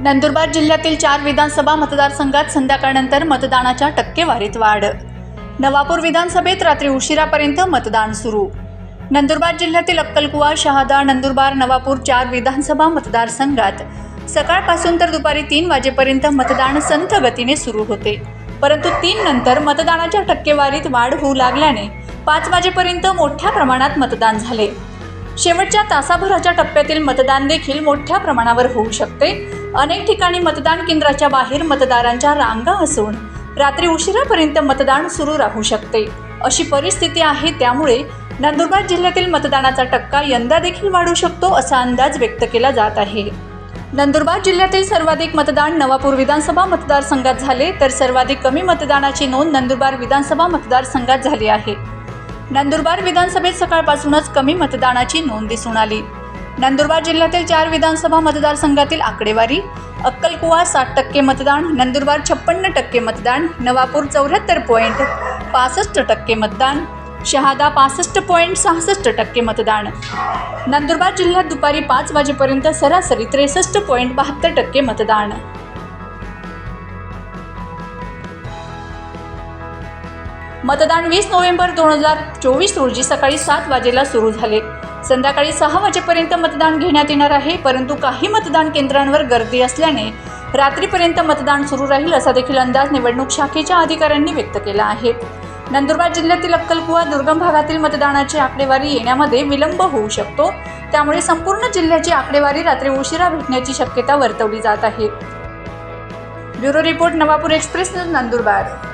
नंदुरबार जिल्ह्यातील चार विधानसभा मतदारसंघात संध्याकाळनंतर मतदानाच्या टक्केवारीत वाढ. नवापूर विधानसभेत रात्री उशिरापर्यंत मतदान सुरू. नंदुरबार जिल्ह्यातील अक्कलकुवा शहादा नंदुरबार नवापूर चार विधानसभा मतदारसंघात सकाळपासून तर दुपारी तीन वाजेपर्यंत मतदान संथ गतीने सुरू होते. परंतु तीन नंतर मतदानाच्या टक्केवारीत वाढ होऊ लागल्याने पाच वाजेपर्यंत मोठ्या प्रमाणात मतदान झाले. शेवटच्या तासाभराच्या टप्प्यातील मतदान देखील मोठ्या प्रमाणावर होऊ शकते. अनेक ठिकाणी मतदान केंद्राच्या बाहेर मतदारांच्या रांगा असून रात्री उशिरापर्यंत मतदान सुरू राहू शकते. अशी परिस्थिती आहे त्यामुळे नंदुरबार जिल्ह्यातील मतदानाचा टक्का यंदा देखील वाढू शकतो असा अंदाज व्यक्त केला जात आहे. नंदुरबार जिल्ह्यातील सर्वाधिक मतदान नवापूर विधानसभा मतदारसंघात झाले तर सर्वाधिक कमी मतदानाची नोंद नंदुरबार विधानसभा मतदारसंघात झाली आहे. नंदुरबार विधानसभेत सकाळपासूनच कमी मतदानाची नोंद दिसून आली. नंदुरबार जिल्ह्यातील चार विधानसभा मतदारसंघातील आकडेवारी अक्कलकुवा साठ टक्के मतदान नंदुरबार छप्पन्न टक्के मतदान नवापूर चौऱ्याहत्तर पॉईंट पासष्ट टक्के मतदान शहादा पासष्ट पॉईंट सहासष्ट टक्के मतदान. नंदुरबार जिल्ह्यात दुपारी पाच वाजेपर्यंत सरासरी त्रेसष्ट पॉईंट बहात्तर टक्के मतदान. मतदान वीस नोव्हेंबर दोन हजार चोवीस रोजी सकाळी सात वाजेला सुरू झाले. संध्याकाळी सहा वाजेपर्यंत मतदान घेण्यात येणार आहे परंतु काही मतदान केंद्रांवर गर्दी असल्याने रात्रीपर्यंत मतदान सुरू राहील असा देखील अंदाज निवडणूक शाखेच्या अधिकाऱ्यांनी व्यक्त केला आहे. नंदुरबार जिल्ह्यातील अक्कलकुवा दुर्गम भागातील मतदानाची आकडेवारी येण्यामध्ये विलंब होऊ शकतो. त्यामुळे संपूर्ण जिल्ह्याची आकडेवारी रात्री उशिरा भेटण्याची शक्यता वर्तवली जात आहे. Bureau report Navapur express news Nandurbar.